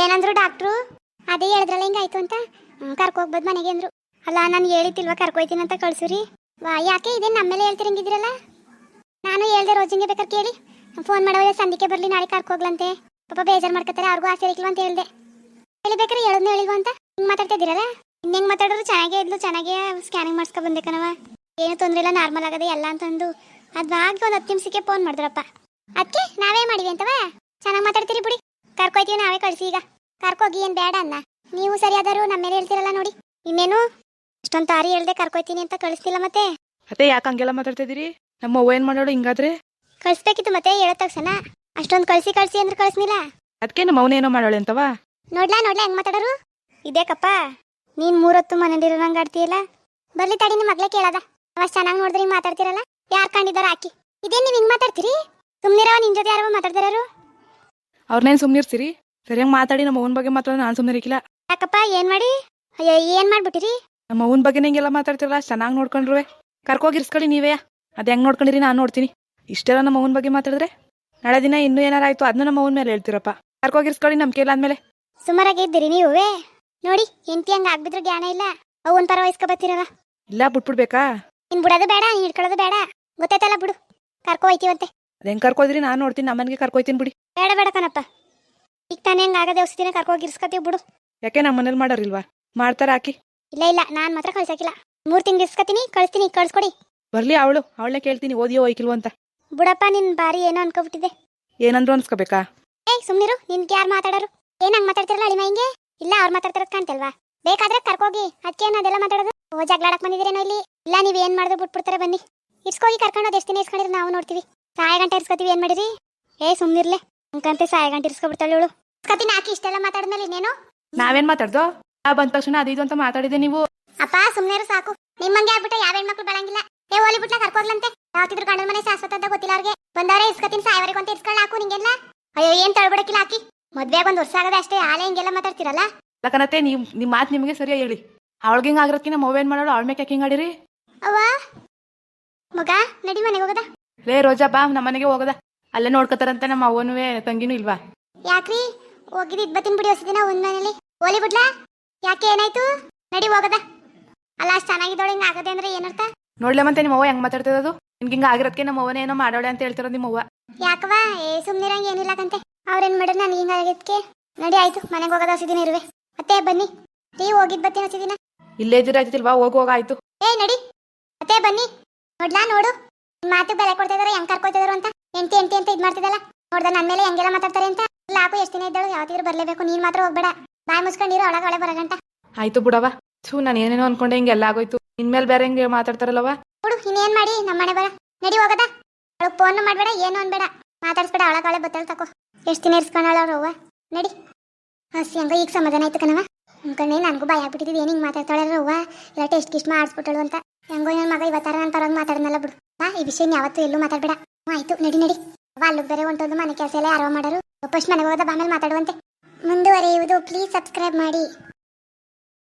ಏನಂದ್ರು ಡಾಕ್ಟ್ರು? ಅದೇ ಹೇಳಿದ್ರಲ್ಲ ಹಿಂಗಾಯ್ತು ಅಂತ? ಕರ್ಕೋಗ್ಬೋದು ಮನೆಗೆ ಅಂದ್ರು. ಅಲ್ಲ, ನಾನು ಹೇಳಿತಿಲ್ವಾ ಕರ್ಕೊಯ್ತೀನಿ ಅಂತ ಕಳ್ಸುರಿ ವಾ, ಯಾಕೆ ಇದೇನು ನಮ್ಮೇಲೆ ಹೇಳ್ತಿರಂಗಿದ್ರಲ್ಲ ನಾನು ಹೇಳ್ದೆ ರೋಜಿಂಗೆ ಬೇಕಾದ್ರೆ ಕೇಳಿ. ಫೋನ್ ಮಾಡೋದೇ ಸಂದಿಕೆ ಬರಲಿ, ನಾಳೆ ಕರ್ಕೋಗ್ಲಂತೆ. ಪಾಪ ಬೇಜಾರು ಮಾಡ್ಕೊತಾರೆ ಅವ್ರಿಗೂ ಆಸೆ ಇರ್ಲಿಲ್ಲ ಅಂತ ಹೇಳ್ದೆ. ಹೇಳಿ ಬೇಕಾದ್ರೆ ಹೇಳೋದ್ನು ಹೇಳಿಲ್ವ ಅಂತ? ಹಿಂಗೆ ಮಾತಾಡ್ತಿದ್ದೀರಲ್ಲ ಹೆಂಗ್ ಮಾತಾಡೋರು ಚೆನ್ನಾಗೇ ಇದ್ಲು, ಚೆನ್ನಾಗೇ ಸ್ಕ್ಯಾನಿಂಗ್ ಮಾಡ್ಸ್ಕೊ ಬಂದೆ ಕಣವ ಏನು ತೊಂದರೆ ಇಲ್ಲ ನಾರ್ಮಲ್ ಆಗದೆ ಎಲ್ಲ ಅಂತಂದು ಅದು. ಒಂದು ಹತ್ತು ನಿಮಿಷಕ್ಕೆ ಫೋನ್ ಮಾಡಿದ್ರಪ್ಪ ಅದಕ್ಕೆ ನಾವೇ ಮಾಡಿವಿ ಅಂತವಾ? ಚೆನ್ನಾಗಿ ಮಾತಾಡ್ತೀರಿ ಬಿಡಿ. ಕರ್ಕೊಯ್ತೀವಿ ನಾವೇ ಕಳಿಸಿ. ಈಗ ಕರ್ಕೋಗಿ ಏನು ಬೇಡ ಅನ್ನ. ನೀವು ಸರಿಯಾದರೂ ನಮ್ಮ ಮೇಲೆ ಹೇಳ್ತೀರಲ್ಲ ನೋಡಿ. ಇನ್ನೇನು? ಇಷ್ಟೊಂದು ತಾರಿ ಹೇಳ್ದೆ ಕರ್ಕೊಯ್ತೀನಿ ಅಂತ ಕಳಿಸ್ತಿಲ್ಲ ಮತ್ತೆ. ಅದೇ ಯಾಕೆ ಹಂಗೆಲ್ಲ ಮಾತಾಡ್ತಿದ್ದೀರಿ ನಮ್ಮ ಅವ್ವ ಏನು ಮಾಡೋಳು ಹಿಂಗಾದ್ರೆ? ಕಳಿಸ್ಬೇಕಿತ್ತು ಮತ್ತೆ ಹೇಳೋ ತಕ್ಷಣ. ಅಷ್ಟೊಂದು ಕಳಿಸಿ ಕಳಿಸಿ ಅಂದ್ರೆ ಕಳಿಸ್ನಿಲ್ಲ. ಅದಕ್ಕೆ ನಮ್ಮ ಅವನೇನೋ ಮಾಡೋಳೆ ಅಂತವಾ? ನೋಡ್ಲಾ ನೋಡ್ಲಾ ಹೆಂಗ್ ಮಾತಾಡೋರು? ಇದೇಕಪ್ಪ ನೀನ್ ಮೂರೊತ್ತು ಮನೇಲಿರೋ ನಂಗೆ ಆಡ್ತೀಯಲ್ಲ? ಬರ್ಲಿ ತಡಿ ನಿಮ್ಮ ಮಗ್ಲೇ ಕೇಳದ. ಅವಾಗ ಚೆನ್ನಾಗಿ ನೋಡಿದ್ರೆ ಹಿಂಗ್ ಮಾತಾಡ್ತಿರಲ್ಲ? ಯಾರು ಕಂಡಿದಾರ ಹಾಕಿ ಇದೇನು ನೀವು ಹಿಂಗ್ ಮಾತಾಡ್ತೀರಿ? ಸುಮ್ನಿರವ ನಿನ್ ಜೊತೆ ಯಾರೋ ಮಾತಾಡ್ತಿರೋರು? ಅವ್ರನ್ನೇನು ಸುಮ್ಮನಿರ್ಸಿರಿ ಸರಿಯಾಗಿ ಮಾತಾಡಿ ನಮ್ಮ ಅವನ ಬಗ್ಗೆ ಮಾತಾಡೋ ನಾನು ಸುಮ್ಮನೆ ಇರಕಿಲ್ಲ ಯಾಕಪ್ಪ ಏನ್ ಮಾಡಿ? ಅಯ್ಯೋ ಏನ್ ಮಾಡ್ಬಿಟ್ಟಿರಿ? ನಮ್ಮ ಅವನ ಬಗ್ಗೆ ಹಿಂಗೆಲ್ಲ ಮಾತಾಡ್ತಿರಲ್ಲ ಚೆನ್ನಾಗಿ ನೋಡ್ಕೊಂಡ್ರುವೆ. ಕರ್ಕೋಗಿರ್ಸ್ಕೊಳ್ಳಿ ನೀವೇ. ಅದು ಹೆಂಗ್ ನೋಡ್ಕೊಂಡಿರಿ ನಾನು ನೋಡ್ತೀನಿ. ಇಷ್ಟೆಲ್ಲ ನಮ್ಮ ಅವನ ಬಗ್ಗೆ ಮಾತಾಡಿದ್ರೆ ನಾಳೆ ದಿನ ಇನ್ನೂ ಏನಾರಾಯ್ತು ಅದನ್ನ ನಮ್ಮ ಅವನ ಮೇಲೆ ಹೇಳ್ತೀರಪ್ಪ. ಕರ್ಕೋಗಿರ್ಸ್ಕೊಳ್ಳಿ ನಮ್ಮ ಕೇಳ ಆದ್ಮೇಲೆ. ಸುಮಾರಾಗಿ ಇದ್ದೀರಿ ನೀವೇ? ನೋಡಿ ಎಂತಿ ಹಂಗ ಆಗ್ಬಿದ್ರೆ ಜ್ಞಾನ ಇಲ್ಲ. ಅವನ್ ಪರ ವಯಸ್ಕ ಬರ್ತಿರವ ಇಲ್ಲ ಬಿಟ್ಬಿಡ್ಬೇಕಾ? ಇನ್ ಬಿಡೋದು ಬೇಡ ನೀನ್ ಹಿಡ್ಕೊಳ್ಳೋದು ಬೇಡ. ಗೊತ್ತಾಯ್ತಲ್ಲ ಬಿಡು. ಕರ್ಕೊ ಹೋಯ್ತೀವಂತೆ. ಅದು ಹೆಂಗೆ ಕರ್ಕೋದ್ರಿ? ನಾನು ನೋಡ್ತೀನಿ ನಮ್ಮನೆಗೆ ಕರ್ಕೊಯ್ತೀನಿ ಬಿಡಿ. ಬೇಡ ಬೇಡ ಕಣಪ್ಪ. ಈಗ ತಾನೇ ಹಂಗ ಆಗದೆ ಔಷಧಿನ ಕರ್ಕೋಗಿ ಇರ್ಸ್ಕೊತೀವಿ ಬಿಡು. ಯಾಕೆ ನಮ್ಮ ಮನೇಲಿ ಮಾಡೋರಿಲ್ವಾ? ಮಾಡ್ತಾರ ಹಾಕಿ ಇಲ್ಲ ಇಲ್ಲ ನಾನು ಮಾತ್ರ ಕಳ್ಸಕ್ಕಿಲ್ಲ. ಮೂರ್ ತಿಂಗಳು ಇಸ್ಕತೀನಿ ಕಳಿಸ್ತೀನಿ ಕಳ್ಸ್ಕೊಡಿ. ಬರ್ಲಿ ಅವಳು ಅವಳನ್ನೇ ಕೇಳ್ತೀನಿ ಓದಿಯೋ ಒಯ್ಕಿಲ್ವ ಅಂತ. ಬುಡಪ್ಪ ನಿನ್ ಬಾರಿ ಏನೋ ಅನ್ಕೋಬಿಟ್ಟಿದೆ ಏನಂದ್ರು ಅನ್ಸ್ಕೋಬೇಕಾ? ಏ ಸುಮ್ನಿರು ನಿನ್ಗೆ ಯಾರು ಮಾತಾಡೋರು? ಏನ್ ಹಂಗ್ ಮಾತಾಡ್ತಿರಲ್ಲ ಅಳಿಮ ಹಿಂಗೆ? ಇಲ್ಲ ಅವ್ರು ಮಾತಾಡ್ತಿರೋದು ಕಾಣ್ತಲ್ವಾ? ಬೇಕಾದ್ರೆ ಕರ್ಕೋಗಿ ಅದಕ್ಕೆ ಅದೆಲ್ಲ ಮಾತಾಡೋದು. ಓ ಜಗಳಾಡಕ್ ಬಂದಿದ್ದೀರೇನೋ ಇಲ್ಲಿ? ಇಲ್ಲ ನೀವ್ ಏನ್ ಮಾಡಿದ್ರು ಬಿಟ್ಬಿಡ್ತಾರೆ ಬನ್ನಿ. ಇಸ್ಕೋಗಿ ಕರ್ಕೊಂಡು ಎಷ್ಟು ದಿನ ಇಸ್ಕೊಂಡಿದ್ರೆ ನಾವು ನೋಡ್ತೀವಿ. ಸಾಯ ಗಂಟೆ ಇರ್ಸ್ಕೊತೀವಿ ಏನ್ ಮಾಡಿರಿ? ಏ ಸುಮ್ನಿರ್ಲೆ. ಅಂಕಂತೆ ಸಾಯ ಗಂಟೆ ಇರ್ಸ್ಕೊಬಿಡ್ತಾಳೆ ಇವಳು. ಕತಿ ನಾಕಿ ಇಷ್ಟೆಲ್ಲ ಮಾತಾಡಿದ್ಮೇಲೆ ಇನ್ನೇನು? ನಾವೇನ್ ಮಾತಾಡ್ದೋ ನಾ ಬಂದ ತಕ್ಷಣ ಅದು ಇದು ಅಂತ ಮಾತಾಡಿದೆ ನೀವು. ಅಪ್ಪ ಸುಮ್ನೆ ಸಾಕು. ನಿಮ್ಮಂಗೆ ಆಗ್ಬಿಟ್ರೆ ಯಾವ ಹೆಣ್ಮಕ್ಳು ಬೆಳಂಗಿಲ್ಲ ಏ ಹೋಲಿ ಬಿಟ್ಲ ಕರ್ಕೋಗ್ಲಂತೆ. ಯಾವತ್ತಿದ್ರು ಗಂಡನ ಮನೆ ಶಾಶ್ವತ ಅಂತ ಗೊತ್ತಿಲ್ಲ ಅವ್ರಿಗೆ. ಬಂದವರೇ ಇಸ್ಕತಿನ ಸಾಯವರೆಗೂ ಅಂತ ಇಸ್ಕೊಳ್ಳ ಹಾಕು ನಿಂಗೆಲ್ಲ. ಅಯ್ಯೋ ಏನ್ ತಳ್ಬಿಡಕ್ಕಿಲ್ಲ ಹಾಕಿ ಮದ್ವೆ ಒಂದ್ ವರ್ಷ ಆಗದೆ ಅಷ್ಟೇ ಆಲೆ ಹಿಂಗೆಲ್ಲ ಮಾತಾಡ್ತಿರಲ್ಲ? ಲಕನತ್ತೆ ನೀವು ನಿಮ್ಮ ಮಾತು ನಿಮಗೆ ಸರಿಯಾಗಿ ಹೇಳಿ. ಅವಳಿಗೆ ಹಿಂಗೆ ಆಗಿರೋದಕ್ಕೆ ಮೊಬೈಲ್ ಮಾಡೋಳು ಅವಳ ಮೇಲೆ ಹಿಂಗೆ ಆಡಿರಿ? ಅವ್ವ? ಮಗ ನಡಿ ಮನೆಗೆ ಹೋಗದ. ಲೇ ರೋಜಾ ಬಾ ನಮ್ಮ ಮನೆಗೆ ಹೋಗದ. ಅಲ್ಲೇ ನೋಡ್ಕೋತಾರಂತ ನಮ್ಮ ಅವ್ವನುವೆ ತಂಗಿನೂ ಇಲ್ವಾ? ಯಾಕ್ರಿ? ಹೋಗಿದ್ ಇಬ್ಬತ್ತಿನ ಬಿಡಿ ಬಿಡಿ ಹೊಸದಿನ ಒಂದ್ ಮನೇಲಿ. ಹೋಲಿ ಬಿಡ್ಲಾ? ಯಾಕೆ ಏನಾಯ್ತು? ನಡಿ ಹೋಗದ. ಅಲ್ಲ ಅಷ್ಟ ಚೆನ್ನಾಗಿದ್ದೋಳು ಹಿಂಗ ಆಗದೆ ಅಂದ್ರೆ ಏನರ್ಥ? ನೋಡ್ಲೆ ಮತ್ತೆ ನಿಮ್ಮ ಅವ್ವ ಹೆಂಗ್ ಮಾತಾಡ್ತಿರೋದು? ನಿನ್ಗೆ ಹಿಂಗ ಆಗಿರೋದಕ್ಕೆ ನಮ್ಮ ಅವ್ವನೇ ಏನೋ ಮಾಡೋಳೆ ಅಂತ ಹೇಳ್ತಿರೋದು ನಿಮ್ಮ ಅವ್ವ ಯಾಕವ ಏ ಸುಮ್ನಿರಂಗ ಏನಿಲ್ಲ ಕಂತೆ. ಅವ್ರೇನ್ ಮಾಡಿದ್ರು ನಾನು ಹಿಂಗ ಆಗಿದ್ಕೆ? ನಡಿ ಆಯ್ತು ಮನೆಗೆ ಹೋಗದ ಹಸಿದಿನ ಇರುವೆ. ಮತ್ತೆ ಬನ್ನಿ. ನೀವು ಹೋಗಿದ್ ಬತ್ತಿನ ಹೊಸ ದಿನ ಇಲ್ಲೇ ಇದ್ದಿರಾಯ್ತಿಲ್ವಾ ಹೋಗ್ ಹೋಗ ಆಯ್ತು. ಏ ನಡಿ. ಮತ್ತೆ ಬನ್ನಿ. ನೋಡ್ಲಾ ನೋಡು. ಮಾತು ಬೆಲೆ ಕೊಡ್ತಾ ಇದಾರೆ ಹೆಂಗ್ ಕರ್ಕೊತಿದ್ರು ಅಂತ? ಎಂಟಿ ಎಂಟಿ ಅಂತ ಇದ್ ಮಾಡ್ತಿದ್ದಲ್ಲ ನೋಡ್ದ ನನ್ ಮೇಲೆ ಹೆಂಗೆಲ್ಲ ಮಾತಾಡ್ತಾರೆ ಅಂತ? ಲಾಕು ಎಷ್ಟು ದಿನ ಇದ್ದಾಳು ಯಾವತ್ತಿದ್ರು ಬರ್ಲೇಬೇಕು ನೀನ್ ಮಾತ್ರ ಹೋಗ್ಬೇಡ. ಬಾಯ್ ಮುಸ್ಕೊಂಡಿರೋ ಒಳಗ ಒಳಗೆ ಬರಗಂಟ ಆಯ್ತು ಬಿಡವ ಸು ನಾನು ಏನೇನೋ ಅನ್ಕೊಂಡೆ ಹಿಂಗೆಲ್ಲ ಆಗೋಯ್ತು. ಇನ್ಮೇಲೆ ಬೇರೆ ಹಿಂಗೆ ಮಾತಾಡ್ತಾರಲ್ಲವ ನೋಡು ಇನ್ನೇನ್ ಮಾಡಿ? ನಮ್ಮ ಮನೆ ಬರ. ನಡಿ ಹೋಗದ. ಅವಳು ಫೋನ್ ಮಾಡ್ಬೇಡ ಏನು ಅನ್ಬೇಡ. ಮಾತಾಡ್ಸ್ಬೇಡ ಒಳಗ ಒಳಗೆ ಬತ್ತಲ್ ತಕೋ. ಎಷ್ಟು ದಿನ ಇರ್ಸ್ಕೊಂಡಾಳ ಅವ್ರು ಅವ್ವ? ನಡಿ. ಹಸಿ ಹಂಗ ಈಗ ಸಮಾಧಾನ ಆಯ್ತು ಕಣವ ಅನ್ಕೊಂಡೆ ನನಗೂ ಭಯ ಆಗ್ಬಿಟ್ಟಿದ್ದು ಏನ್ ಹಿಂಗ್ ಮಾತಾಡ್ತಾಳೆ ಅವ್ವ? ಇಲ್ಲ ಟೆಸ್ಟ್ ಕಿಸ್ಟ್ ಮಾಡಿಸ್ಬಿಟ್ಟಳು ಅಂತ. ಹೆಂಗೋ ನನ್ನ ಮಗ ಇವತ್ತಾರ ನನ್ನ ಪರವಾಗಿ ಮಾತಾಡನಲ್ಲ ಬಿಡು. ಹಾ ಈ ವಿಷಯ ಯಾವತ್ತೂ ಎಲ್ಲೂ ಮಾತಾಡ್ಬೇಡ. ಆಯ್ತು, ನಡಿ ನಡಿ. ಅಲ್ಲಿಗೆ ಬೇರೆ ಹೊಂಟೋದು ಮನೆ ಕೆಲಸ ಎಲ್ಲ ಯಾರೋ ಮಾಡೋರು. ಫಸ್ಟ್ ಮನೆಗೆ ಹೋದ ಬಾಮೇಲೆ ಮಾತಾಡುವಂತೆ. ಮುಂದುವರಿಯುವುದು ಪ್ಲೀಸ್ ಸಬ್ಸ್ಕ್ರೈಬ್ ಮಾಡಿ.